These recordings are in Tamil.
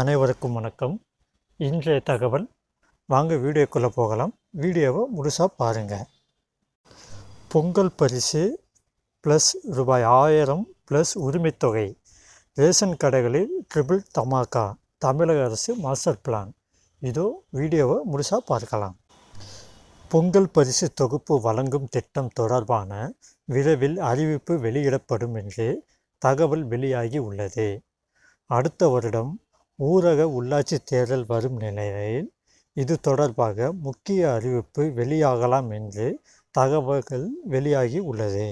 அனைவருக்கும் வணக்கம். இன்றைய தகவல் வாங்க வீடியோக்குள்ளே போகலாம். வீடியோவை முழுசாக பாருங்கள் பொங்கல் பரிசு ப்ளஸ் ரூபாய் ஆயிரம் ப்ளஸ் உரிமைத்தொகை ரேஷன் கடைகளில் ட்ரிபிள் தமாக்கா தமிழக அரசு மாஸ்டர் பிளான் இதோ வீடியோவை முழுசாக பார்க்கலாம். பொங்கல் பரிசு தொகுப்பு வழங்கும் திட்டம் தொடர்பான விரைவில் அறிவிப்பு வெளியிடப்படும் என்று தகவல் வெளியாகி உள்ளது. அடுத்த வருடம் ஊரக உள்ளாட்சி தேர்தல் வரும் நிலையில் இது தொடர்பாக முக்கிய அறிவிப்பு வெளியாகலாம் என்று தகவல்கள் வெளியாகி உள்ளது.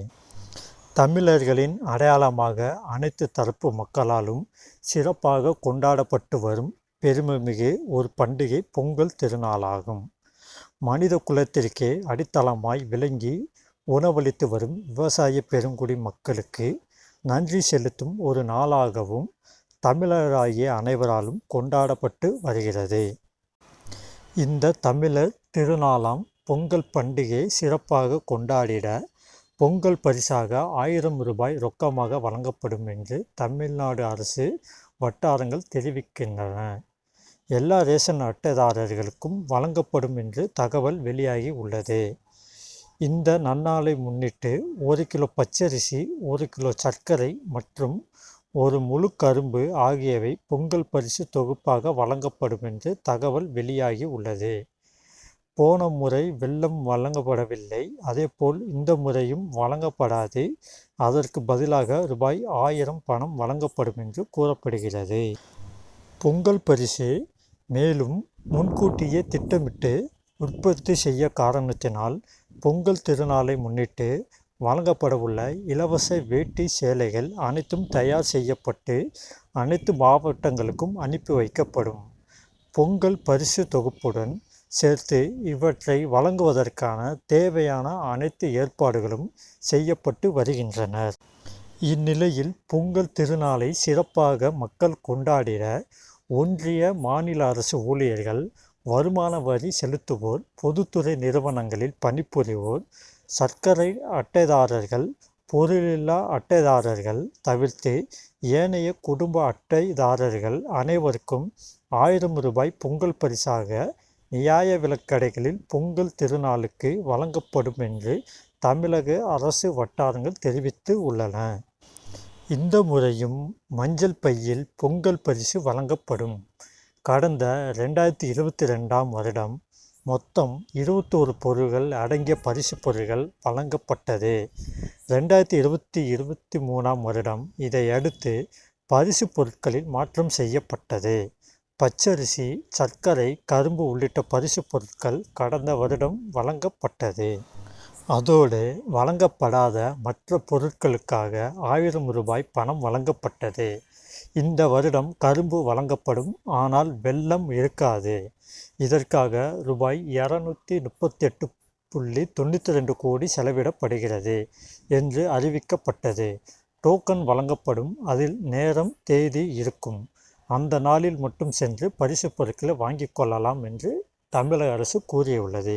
தமிழர்களின் அடையாளமாக அனைத்து தரப்பு மக்களாலும் சிறப்பாக கொண்டாடப்பட்டு வரும் பெருமைமிகு ஒரு பண்டிகை பொங்கல் திருநாளாகும். மனித குலத்திற்கே அடித்தளமாய் விளங்கி உணவளித்து வரும் விவசாய பெருங்குடி மக்களுக்கு நன்றி செலுத்தும் ஒரு நாளாகவும் தமிழராகிய அனைவராலும் கொண்டாடப்பட்டு வருகிறது. இந்த தமிழர் திருநாளாம் பொங்கல் பண்டிகையை சிறப்பாக கொண்டாடிட பொங்கல் பரிசாக ஆயிரம் ரூபாய் ரொக்கமாக வழங்கப்படும் என்று தமிழ்நாடு அரசு வட்டாரங்கள் தெரிவிக்கின்றன. எல்லா ரேஷன் அட்டைதாரர்களுக்கும் வழங்கப்படும் என்று தகவல் வெளியாகி உள்ளது. இந்த நன்னாளை முன்னிட்டு ஒரு கிலோ பச்சரிசி ஒரு கிலோ சர்க்கரை மற்றும் ஒரு முழு கரும்பு ஆகியவை பொங்கல் பரிசு தொகுப்பாக வழங்கப்படும் என்று தகவல் வெளியாகி உள்ளது. போன முறை வெள்ளம் வழங்கப்படவில்லை. அதேபோல் இந்த முறையும் வழங்கப்படாது. அதற்கு பதிலாக ரூபாய் ஆயிரம் பணம் வழங்கப்படும் என்று கூறப்படுகிறது. பொங்கல் பரிசு மேலும் முன்கூட்டியே திட்டமிட்டு உற்பத்தி செய்ய காரணத்தினால் பொங்கல் திருநாளை முன்னிட்டு வழங்கப்படவுள்ள இலவச வேட்டி சேலைகள் அனைத்தும் தயார் செய்யப்பட்டு அனைத்து மாவட்டங்களுக்கும் அனுப்பி வைக்கப்படும். பொங்கல் பரிசு தொகுப்புடன் சேர்த்து இவற்றை வழங்குவதற்கான தேவையான அனைத்து ஏற்பாடுகளும் செய்யப்பட்டு வருகின்றனர். இந்நிலையில் பொங்கல் திருநாளை சிறப்பாக மக்கள் கொண்டாடிட ஒன்றிய மாநில அரசு ஊழியர்கள் வருமான வரி செலுத்துவோர் பொதுத்துறை நிறுவனங்களில் பணிபுரிவோர் சர்க்கரை அட்டைதாரர்கள் பொருளில்லா அட்டைதாரர்கள் தவிர்த்து ஏனைய குடும்ப அட்டைதாரர்கள் அனைவருக்கும் ஆயிரம் ரூபாய் பொங்கல் பரிசாக நியாய விலக்கடைகளில் பொங்கல் திருநாளுக்கு வழங்கப்படும் என்று தமிழக அரசு வட்டாரங்கள் தெரிவித்து உள்ளன. இந்த முறையும் மஞ்சள் பையில் பொங்கல் பரிசு வழங்கப்படும். கடந்த ரெண்டாயிரத்தி இருபத்தி ரெண்டாம் வருடம் மொத்தம் இருபத்தோரு பொருள்கள் அடங்கிய பரிசு பொருள்கள் வழங்கப்பட்டது. ரெண்டாயிரத்தி இருபத்தி இருபத்தி மூணாம் வருடம் இதையடுத்து பரிசு பொருட்களில் மாற்றம் செய்யப்பட்டது. பச்சரிசி சர்க்கரை கரும்பு உள்ளிட்ட பரிசு பொருட்கள் கடந்த வருடம் வழங்கப்பட்டது. அதோடு வழங்கப்படாத மற்ற பொருட்களுக்காக ஆயிரம் ரூபாய் பணம் வழங்கப்பட்டது. இந்த வருடம் கரும்பு வழங்கப்படும் ஆனால் வெள்ளம் இருக்காது. இதற்காக ரூபாய் இரநூத்தி முப்பத்தெட்டு புள்ளி தொண்ணூற்றி ரெண்டு கோடி செலவிடப்படுகிறது என்று அறிவிக்கப்பட்டது. டோக்கன் வழங்கப்படும் அதில் நேரம் தேதி இருக்கும். அந்த நாளில் மட்டும் சென்று பரிசு பொருட்களை வாங்கிக் கொள்ளலாம் என்று தமிழக அரசு கூறியுள்ளது.